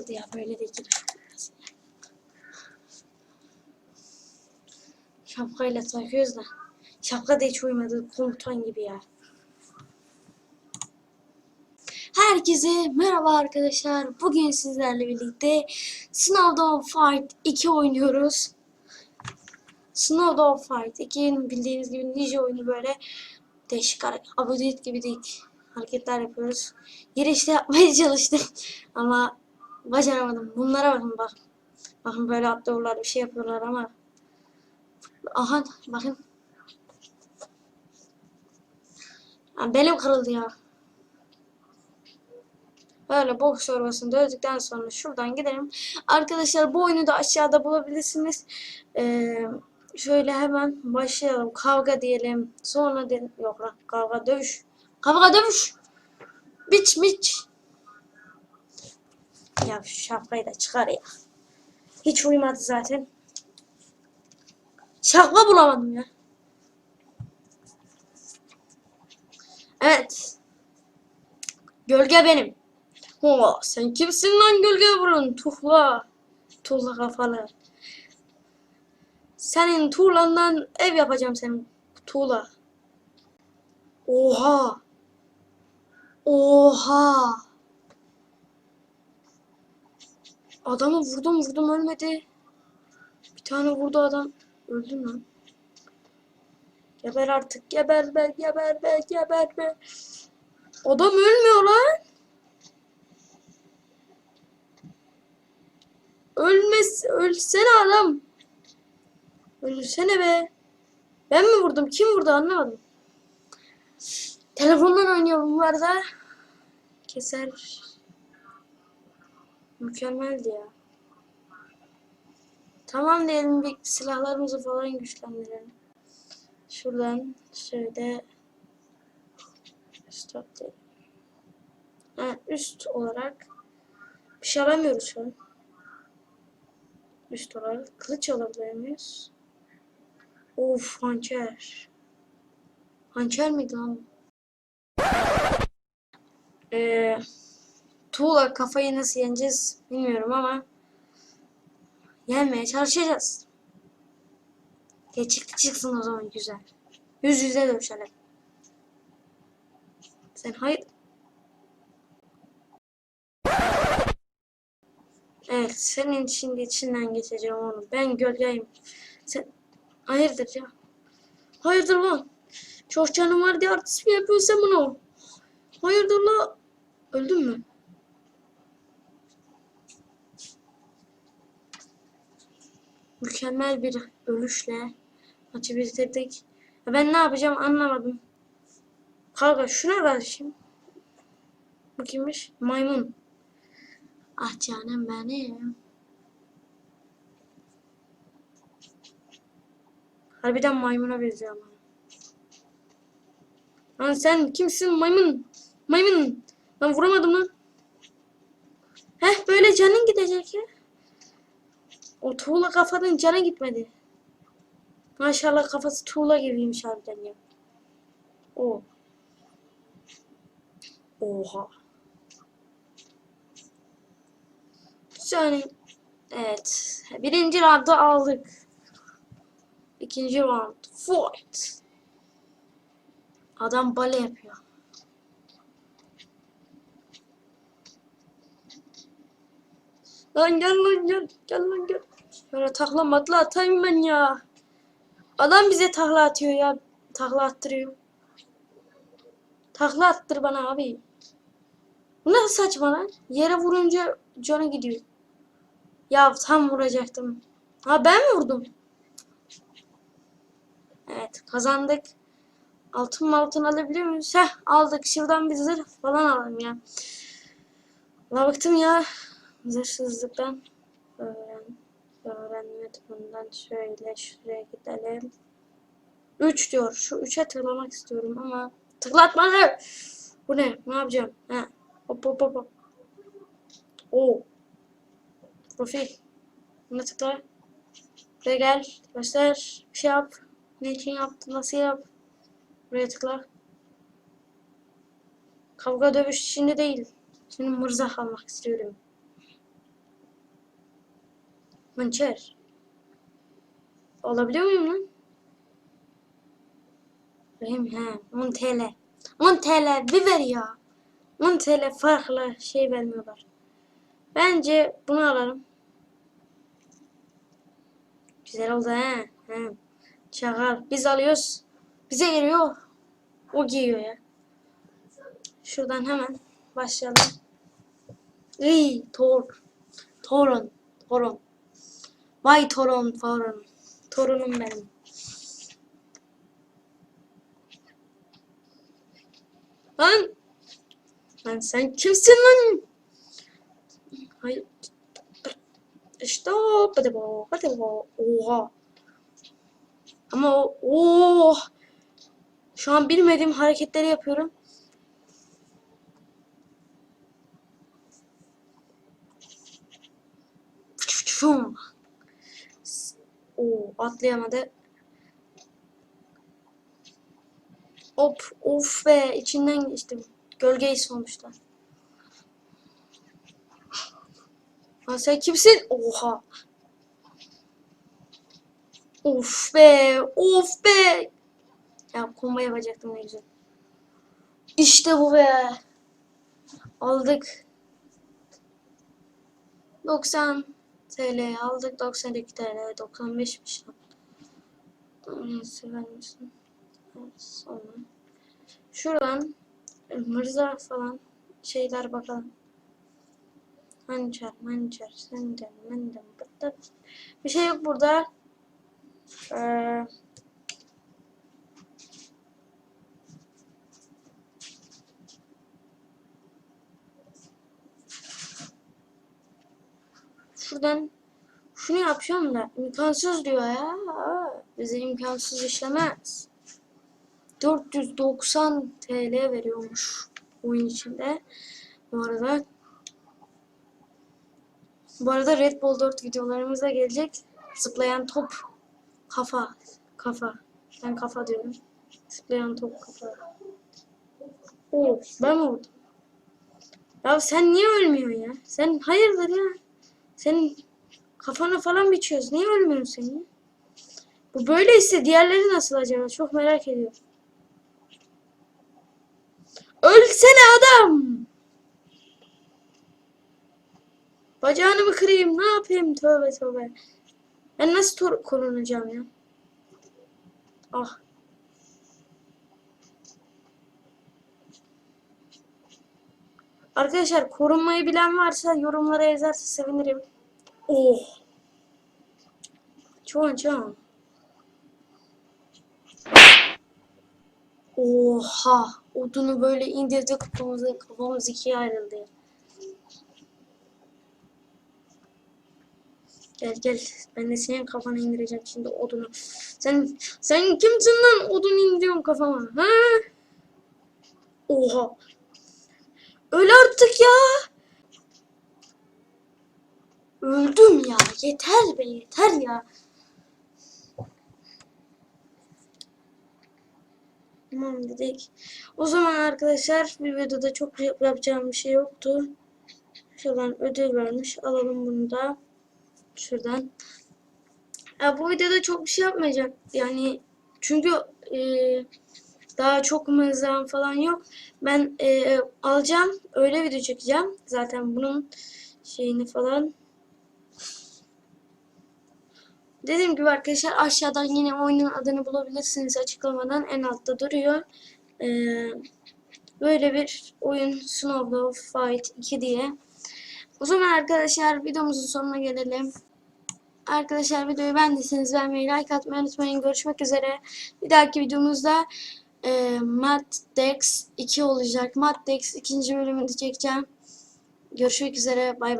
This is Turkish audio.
kırıldı ya böyle de girer. Şapkayla takıyoruz da. Şapka da hiç uymadı. Komutan gibi ya. Herkese merhaba arkadaşlar. Bugün sizlerle birlikte Snowdog Fight 2 oynuyoruz. Snowdog Fight 2'nin bildiğiniz gibi ninja oyunu böyle değişik abudit gibi değil hareketler yapıyoruz. Girişte yapmaya çalıştım ama başaramadım. Bunlara bakın bak. Bakın böyle atlıyorlar bir şey yapıyorlar ama aha bakın. Ha, belim kırıldı ya. Böyle boks çorbasını dövdükten sonra şuradan gidelim. Arkadaşlar bu oyunu da aşağıda bulabilirsiniz. Ee, şöyle hemen başlayalım. Kavga diyelim. Sonra de yok lan kavga dövüş. Kavga dövüş. Biç biç. Ya şu şapkayı da çıkar ya. Hiç uymadı zaten. Şapka bulamadım ya. Evet. Gölge benim. Hova, sen kimsin lan gölge burun? Tuhla. Tuhla kafalı. Senin tuğlandan ev yapacağım senin. Tuğla. Oha. Oha. Adamı vurdum vurdum ölmedi. Bir tane vurdu adam. Öldü lan. Geber artık geber be geber be geber be. Adam ölmüyor lan. Ölmez, ölsene adam. Ölsene be. Ben mi vurdum? Kim vurdu anlamadım. Telefondan oynuyorum bu arada. Keser. Mükemmeldi ya. Tamam diyelim bir silahlarımızı falan güçlendirelim. Şuradan şöyle stop diyelim. Ha, üst olarak bir şey alamıyoruz şu an. Üst olarak kılıç alabiliyor muyuz? Of hançer. Hançer miydi lan? Ee, tuğla kafayı nasıl yeneceğiz bilmiyorum ama yenmeye çalışacağız. Geçikli çıksın o zaman güzel. Yüz yüze dövüşelim. Sen hayır. Evet senin şimdi içinden geçeceğim onu. Ben gölgeyim. Sen hayırdır ya? Hayırdır lan? Çok canım var diye artist mi yapıyorsun sen bunu? Hayırdır la? Öldün mü? Mükemmel bir ölüşle maçı bitirdik. Ben ne yapacağım anlamadım. Kanka şuna karışayım. Bu kimmiş? Maymun. Ah canım benim. Harbiden maymuna benziyor ama. Lan sen kimsin maymun? Maymun. Lan vuramadım lan. Heh böyle canın gidecek ya. O tuğla kafanın canı gitmedi. Maşallah kafası tuğla gibiymiş harbiden ya. O. Oha. Yani evet. Birinci roundu aldık. İkinci round. Fight. Adam bale yapıyor. Lan gel lan gel. Gel lan gel. Böyle takla matla atayım ben ya. Adam bize takla atıyor ya. Takla attırıyor. Takla attır bana abi. Bu ne saçma lan? Yere vurunca canı gidiyor. Ya tam vuracaktım. Ha ben mi vurdum? Evet kazandık. Altın altın alabiliyor muyuz? Heh aldık. Şuradan bir zırh falan alalım ya. La bıktım ya. Zırhsızlıktan. Öğren. Öğrenme bundan şöyle şuraya gidelim. 3 diyor. Şu 3'e tıklamak istiyorum ama tıklatmadı. Bu ne? Ne yapacağım? Ha. Hop hop hop. Oo. Profil. Buna tıkla. Buraya gel. Göster. Bir şey yap. Ne için yaptın? Nasıl yap? Buraya tıkla. Kavga dövüş şimdi değil. Şimdi mırzah almak istiyorum. Hançer. Olabiliyor muyum lan? Benim he 10 TL. 10 TL bir ver ya. 10 TL farklı şey vermiyorlar. Bence bunu alalım. Güzel oldu he. he. Çakal. Biz alıyoruz. Bize geliyor. O giyiyor ya. Şuradan hemen başlayalım. Ey Thor. Torun. Torun. Vay torun torun. Torunum benim. Lan. Lan sen kimsin lan? Hayır. İşte. Hadi bu. Hadi bu. Oha. Ama o. Oh. Şu an bilmediğim hareketleri yapıyorum. Şum. Oo, atlayamadı. Hop, of be, içinden geçtim. Gölgeyi sonuçta. Lan sen kimsin? Oha. Of be, of be. Ya combo yapacaktım ne güzel. İşte bu be. Aldık. 90 TL aldık. 92 TL. 95'miş lan. Neyse vermişsin. Evet, sonra. Şuradan Mırza falan şeyler bakalım. Hançer, mançer, senden, menden. Bir şey yok burada. Ee, şuradan şunu yapacağım da imkansız diyor ya. Bize imkansız işlemez. 490 TL veriyormuş oyun içinde. Bu arada bu arada Red Bull 4 videolarımız da gelecek. Zıplayan top kafa kafa. Ben kafa diyorum. Zıplayan top kafa. Oo, ben mi vurdum? Ya sen niye ölmüyorsun ya? Sen hayırdır ya? Senin kafana falan biçiyoruz. Niye ölmüyorsun sen ya? Bu böyleyse diğerleri nasıl acaba? Çok merak ediyorum. Ölsene adam! Bacağını mı kırayım? Ne yapayım? Tövbe tövbe. Ben nasıl korunacağım ya? Ah. Arkadaşlar korunmayı bilen varsa yorumlara yazarsa sevinirim. Oh. Çoğun çoğun. Oha. Odunu böyle indirdi kafamıza, kafamız ikiye ayrıldı. Gel gel. Ben de senin kafana indireceğim şimdi odunu. Sen sen kimsin lan odun indiriyorsun kafama? Ha? Oha. Öl artık ya. Öldüm ya. Yeter be yeter ya. Tamam dedik. O zaman arkadaşlar bir videoda çok yap- yapacağım bir şey yoktu. Şuradan ödül vermiş. Alalım bunu da. Şuradan. Ya bu videoda çok bir şey yapmayacak. Yani çünkü e, daha çok mızrağım falan yok. Ben e, alacağım. Öyle video çekeceğim. Zaten bunun şeyini falan. Dediğim gibi arkadaşlar aşağıdan yine oyunun adını bulabilirsiniz açıklamadan en altta duruyor. Ee, böyle bir oyun Snowball Fight 2 diye. O zaman arkadaşlar videomuzun sonuna gelelim. Arkadaşlar videoyu beğendiyseniz beğenmeyi, like atmayı unutmayın. Görüşmek üzere. Bir dahaki videomuzda e, Mad Dex 2 olacak. Mad Dex ikinci bölümünü çekeceğim. Görüşmek üzere. Bay bay.